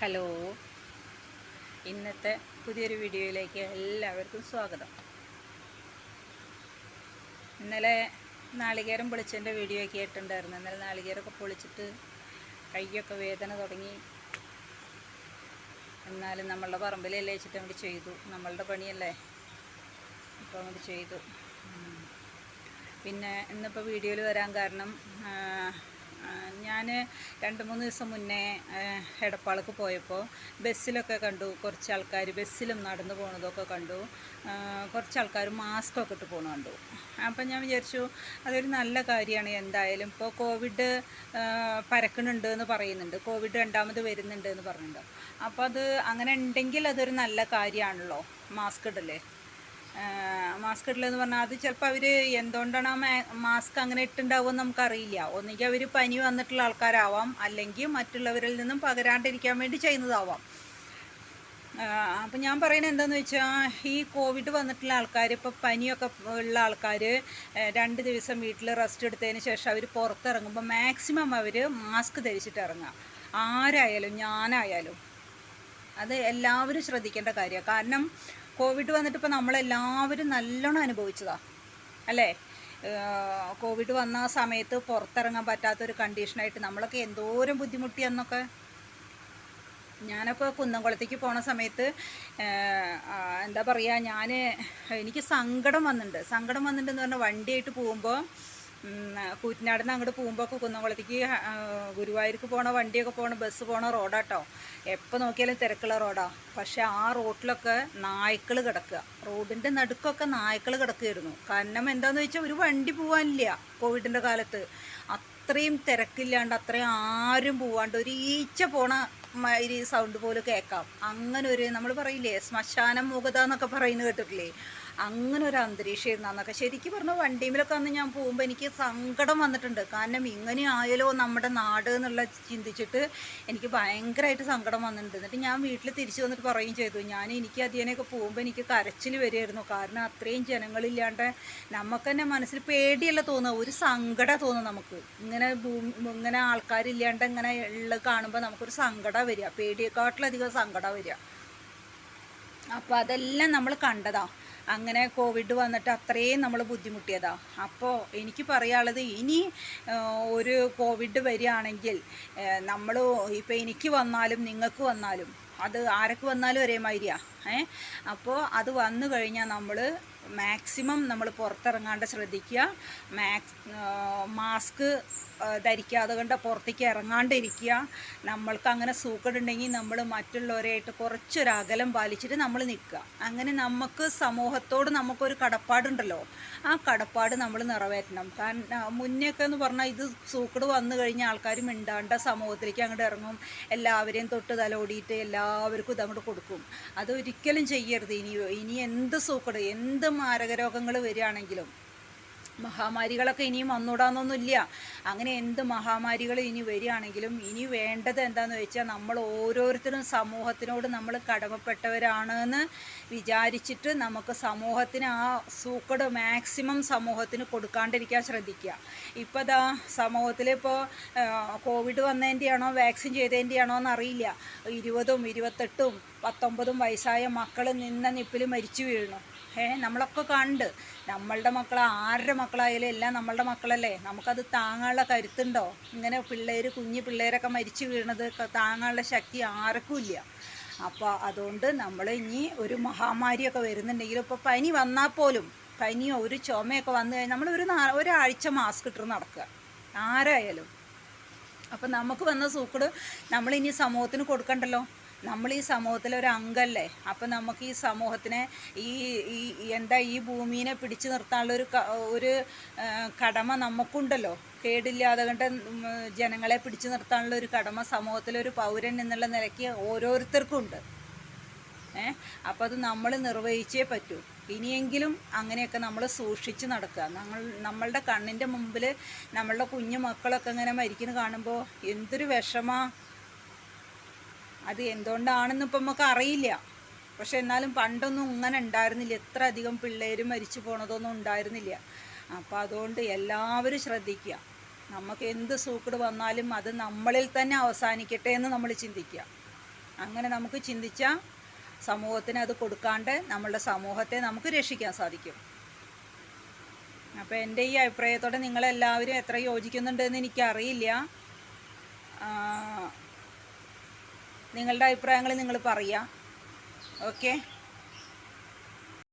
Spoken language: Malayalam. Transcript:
ഹലോ. ഇന്നത്തെ പുതിയൊരു വീഡിയോയിലേക്ക് എല്ലാവർക്കും സ്വാഗതം. ഇന്നലെ നാളികേരം പൊളിച്ചതിന്റെ വീഡിയോ ഒക്കെ ആയിട്ടുണ്ടായിരുന്നു ഇന്നലെ നാളികേരമൊക്കെ പൊളിച്ചിട്ട് കൈയൊക്കെ വേദന തുടങ്ങി. എന്നാലും നമ്മളുടെ പറമ്പിലല്ലേ വെച്ചിട്ട് അങ്ങോട്ട് ചെയ്തു. നമ്മളുടെ പണിയല്ലേ. അപ്പോൾ അങ്ങോട്ട് ചെയ്തു. പിന്നെ ഇന്നിപ്പോൾ വീഡിയോയിൽ വരാൻ കാരണം ഞാൻ രണ്ട് മൂന്ന് ദിവസം മുന്നേ എടപ്പാളക്ക് പോയപ്പോൾ ബസ്സിലൊക്കെ കണ്ടു. കുറച്ച് ആൾക്കാർ ബസ്സിലും നടന്നു പോകുന്നതൊക്കെ കണ്ടു. കുറച്ച് ആൾക്കാർ മാസ്ക് ഒക്കെ ഇട്ട് പോകുന്നത് കണ്ടു. അപ്പം ഞാൻ വിചാരിച്ചു അതൊരു നല്ല കാര്യമാണ്. എന്തായാലും ഇപ്പോൾ കോവിഡ് പരക്കുന്നുണ്ട് എന്ന് പറയുന്നുണ്ട്. കോവിഡ് രണ്ടാമത് വരുന്നുണ്ട് എന്ന് പറയുന്നുണ്ട് അപ്പോൾ അത് അങ്ങനെ ഉണ്ടെങ്കിൽ അതൊരു നല്ല കാര്യമാണല്ലോ മാസ്ക് ഇടല്ലേ മാസ്ക് ഇടലെന്ന് പറഞ്ഞാൽ അത് ചിലപ്പോൾ അവർ എന്തുകൊണ്ടാണ് ആ മാസ്ക് അങ്ങനെ ഇട്ടുണ്ടാവുമെന്ന് നമുക്കറിയില്ല. ഒന്നുകിൽ അവർ പനി വന്നിട്ടുള്ള ആൾക്കാരാവാം അല്ലെങ്കിൽ മറ്റുള്ളവരിൽ നിന്നും പകരാണ്ടിരിക്കാൻ വേണ്ടി ചെയ്യുന്നതാവാം. അപ്പം ഞാൻ പറയുന്നത് എന്താണെന്ന് വെച്ചാൽ ഈ കോവിഡ് വന്നിട്ടുള്ള ആൾക്കാർ ഇപ്പോൾ പനിയൊക്കെ ഉള്ള ആൾക്കാർ രണ്ട് ദിവസം വീട്ടിൽ റെസ്റ്റ് എടുത്തതിന് ശേഷം അവർ പുറത്തിറങ്ങുമ്പോൾ മാക്സിമം അവർ മാസ്ക് ധരിച്ചിട്ട് ഇറങ്ങുക ആരായാലും ഞാനായാലും. അത് എല്ലാവരും ശ്രദ്ധിക്കേണ്ട കാര്യമാണ് കാരണം കോവിഡ് വന്നിട്ട് ഇപ്പോൾ നമ്മളെല്ലാവരും നല്ലോണം അനുഭവിച്ചതാ. അല്ലേ? കോവിഡ് വന്ന സമയത്ത് പുറത്തിറങ്ങാൻ പറ്റാത്തൊരു കണ്ടീഷനായിട്ട് നമ്മളൊക്കെ എന്തോരം ബുദ്ധിമുട്ടിയെന്നൊക്കെ. ഞാനൊക്കെ കുന്നംകുളത്തേക്ക് പോണ സമയത്ത് എന്താ പറയുക ഞാൻ എനിക്ക് സങ്കടം വന്നിട്ടുണ്ട് സങ്കടം വന്നിട്ടുണ്ടെന്ന് പറഞ്ഞാൽ വണ്ടിയായിട്ട് പോകുമ്പോൾ കൂറ്റനാട് അങ്ങോട്ട് പോകുമ്പോൾ കുന്നംകുളത്തേക്ക് ഗുരുവായൂർക്ക് പോണ വണ്ടിയൊക്കെ പോണ ബസ് പോണ റോഡാട്ടോ എപ്പോൾ നോക്കിയാലും തിരക്കുള്ള റോഡാണ് പക്ഷേ ആ റോട്ടിലൊക്കെ നായ്ക്കൾ കിടക്കുക. റോഡിന്റെ നടുക്കൊക്കെ നായ്ക്കൾ കിടക്കുകയായിരുന്നു. കാരണം എന്താണെന്ന് വെച്ചാൽ ഒരു വണ്ടി പോകാനില്ല കോവിഡിന്റെ കാലത്ത്. അത്രയും തിരക്കില്ലാണ്ട് അത്രയും ആരും പോവാണ്ട് ഒരു ഈച്ച പോണ മാതിരി സൗണ്ട് പോലെ കേൾക്കാം. അങ്ങനെ ഒരു നമ്മൾ പറയില്ലേ ശ്മശാനം മുഖത എന്നൊക്കെ പറയുന്നത് കേട്ടിട്ടില്ലേ? അങ്ങനെ ഒരു അന്തരീക്ഷമായിരുന്നു അന്നൊക്കെ ശരിക്കും പറഞ്ഞാൽ വണ്ടിയിലൊക്കെ അന്ന് ഞാൻ പോകുമ്പോൾ എനിക്ക് സങ്കടം വന്നിട്ടുണ്ട്. കാരണം ഇങ്ങനെ ആയാലോ നമ്മുടെ നാട് എന്നുള്ള ചിന്തിച്ചിട്ട് എനിക്ക് ഭയങ്കരമായിട്ട് സങ്കടം വന്നിട്ടുണ്ട്. എന്നിട്ട് ഞാൻ വീട്ടിൽ തിരിച്ചു വന്നിട്ട് പറയുകയും ചെയ്തു. ഞാൻ എനിക്ക് അധികനെയൊക്കെ പോകുമ്പോൾ എനിക്ക് കരച്ചിൽ വരികയായിരുന്നു. കാരണം അത്രയും ജനങ്ങളില്ലാണ്ട് നമുക്ക് തന്നെ മനസ്സിൽ പേടിയല്ല തോന്നുക. ഒരു സങ്കടം തോന്നുക നമുക്ക്. ഇങ്ങനെ ഇങ്ങനെ ആൾക്കാരില്ലാണ്ട് ഇങ്ങനെ ഉള്ള കാണുമ്പോൾ നമുക്കൊരു സങ്കടം വരിക. പേടിയെക്കാട്ടിലധികം സങ്കടം വരിക. അപ്പോൾ അതെല്ലാം നമ്മൾ കണ്ടതാ. അങ്ങനെ കോവിഡ് വന്നിട്ട് അത്രയും നമ്മൾ ബുദ്ധിമുട്ടിയതാ. അപ്പോൾ എനിക്ക് പറയാനുള്ളത് ഇനി ഒരു കോവിഡ് വരികയാണെങ്കിൽ നമ്മൾ ഇപ്പോൾ എനിക്ക് വന്നാലും നിങ്ങൾക്ക് വന്നാലും അത് ആരൊക്കെ വന്നാലും ഒരേ മാതിരിയാ ഏ അപ്പോൾ അത് വന്നു കഴിഞ്ഞാൽ നമ്മൾ മാക്സിമം നമ്മൾ പുറത്തിറങ്ങാണ്ട് ശ്രദ്ധിക്കുക. മാക്സ് മാസ്ക് ധരിക്കാതെ കണ്ട് പുറത്തേക്ക് ഇറങ്ങാണ്ടിരിക്കുക. നമ്മൾക്ക് അങ്ങനെ സൂക്കടുണ്ടെങ്കിൽ നമ്മൾ മറ്റുള്ളവരായിട്ട് കുറച്ചൊരു അകലം പാലിച്ചിട്ട് നമ്മൾ നിൽക്കുക. അങ്ങനെ നമുക്ക് സമൂഹത്തോട് നമുക്കൊരു കടപ്പാടുണ്ടല്ലോ. ആ കടപ്പാട് നമ്മൾ നിറവേറ്റണം. കാരണം മുന്നേക്കെ എന്ന് പറഞ്ഞാൽ ഇത് സൂക്കട് വന്നു കഴിഞ്ഞാൽ ആൾക്കാർ മിണ്ടാണ്ട സമൂഹത്തിലേക്ക് അങ്ങോട്ട് ഇറങ്ങും. എല്ലാവരെയും തൊട്ട് തലോടിയിട്ട് എല്ലാവർക്കും ഇതങ്ങോട്ട് കൊടുക്കും. അതൊരിക്കലും ചെയ്യരുത്. ഇനി ഇനി എന്ത് സൂക്കട് എന്ത് മാരകരോഗങ്ങൾ വരികയാണെങ്കിലും മഹാമാരികളൊക്കെ ഇനിയും വന്നൂടാന്നൊന്നുമില്ല. അങ്ങനെ എന്ത് മഹാമാരികൾ ഇനി വരികയാണെങ്കിലും ഇനി വേണ്ടത് എന്താണെന്ന് വെച്ചാൽ നമ്മൾ ഓരോരുത്തരും സമൂഹത്തിനോട് നമ്മൾ കടമപ്പെട്ടവരാണെന്ന് വിചാരിച്ചിട്ട് നമുക്ക് സമൂഹത്തിന് ആ സൂക്കട് മാക്സിമം സമൂഹത്തിന് കൊടുക്കാണ്ടിരിക്കാൻ ശ്രദ്ധിക്കുക. ഇപ്പോൾ ദാ സമൂഹത്തിൽ ഇപ്പോൾ കോവിഡ് വന്നതിന്റെയാണോ വാക്സിൻ ചെയ്തതിന്റെയാണോ എന്നറിയില്ല. ഇരുപതും ഇരുപത്തെട്ടും പത്തൊമ്പതും വയസ്സായ മക്കൾ നിന്ന നിപ്പിൽ മരിച്ചു വീഴുന്നു. ഏ നമ്മളൊക്കെ കണ്ട്. നമ്മളുടെ മക്കൾ ആരുടെ മക്കളായാലും എല്ലാം നമ്മളുടെ മക്കളല്ലേ. നമുക്കത് താങ്ങാനുള്ള കരുത്തുണ്ടോ? ഇങ്ങനെ പിള്ളേർ കുഞ്ഞു പിള്ളേരൊക്കെ മരിച്ചു വീഴുന്നത് താങ്ങാനുള്ള ശക്തി ആർക്കും ഇല്ല. അപ്പോൾ അതുകൊണ്ട് നമ്മൾ ഇനി ഒരു മഹാമാരിയൊക്കെ വരുന്നുണ്ടെങ്കിലും ഇപ്പോൾ പനി വന്നാൽ പോലും പനിയോ ഒരു ചുമയൊക്കെ വന്നു കഴിഞ്ഞാൽ നമ്മൾ ഒരു ഒരാഴ്ച മാസ്ക് ഇട്ട് നടക്കുക. ആരായാലും. അപ്പം നമുക്ക് വന്ന സൂക്കട് നമ്മളിനി സമൂഹത്തിന് കൊടുക്കണ്ടല്ലോ? നമ്മൾ ഈ സമൂഹത്തിലെ ഒരു അംഗമല്ലേ അപ്പം നമുക്ക് ഈ സമൂഹത്തിനെ ഈ ഈ എന്താ ഈ ഭൂമിനെ പിടിച്ചു നിർത്താനുള്ള ഒരു ഒരു കടമ നമുക്കുണ്ടല്ലോ. കേടില്ലാതെ കണ്ട് ജനങ്ങളെ പിടിച്ചു നിർത്താനുള്ള ഒരു കടമ സമൂഹത്തിലെ ഒരു പൗരൻ എന്നുള്ള നിലയ്ക്ക് ഓരോരുത്തർക്കും ഉണ്ട് ഏ? അപ്പോൾ അത് നമ്മൾ നിർവഹിച്ചേ പറ്റൂ. ഇനിയെങ്കിലും അങ്ങനെയൊക്കെ നമ്മൾ സൂക്ഷിച്ച് നടക്കുക. നമ്മൾ നമ്മളുടെ കണ്ണിന്റെ മുമ്പിൽ നമ്മളുടെ കുഞ്ഞു മക്കളൊക്കെ ഇങ്ങനെ മരിക്കുന്നത് കാണുമ്പോൾ എന്തൊരു വിഷമാ. അത് എന്തുകൊണ്ടാണെന്ന് ഇപ്പം നമുക്ക് അറിയില്ല. പക്ഷെ എന്നാലും പണ്ടൊന്നും ഇങ്ങനെ ഉണ്ടായിരുന്നില്ല. എത്ര അധികം പിള്ളേർ മരിച്ചു പോണതൊന്നും ഉണ്ടായിരുന്നില്ല. അപ്പോൾ അതുകൊണ്ട് എല്ലാവരും ശ്രദ്ധിക്കുക നമുക്ക് എന്ത് സൂക്കട് വന്നാലും അത് നമ്മളിൽ തന്നെ അവസാനിക്കട്ടെ എന്ന് നമ്മൾ ചിന്തിക്കുക അങ്ങനെ നമുക്ക് ചിന്തിച്ചാൽ സമൂഹത്തിന് അത് കൊടുക്കാണ്ട് നമ്മളുടെ സമൂഹത്തെ നമുക്ക് രക്ഷിക്കാൻ സാധിക്കും. അപ്പോൾ എന്റെ ഈ അഭിപ്രായത്തോടെ നിങ്ങളെല്ലാവരും എത്ര യോജിക്കുന്നുണ്ടെന്ന് എനിക്കറിയില്ല. നിങ്ങളുടെ അഭിപ്രായങ്ങൾ നിങ്ങൾ പറയുക. ഓക്കെ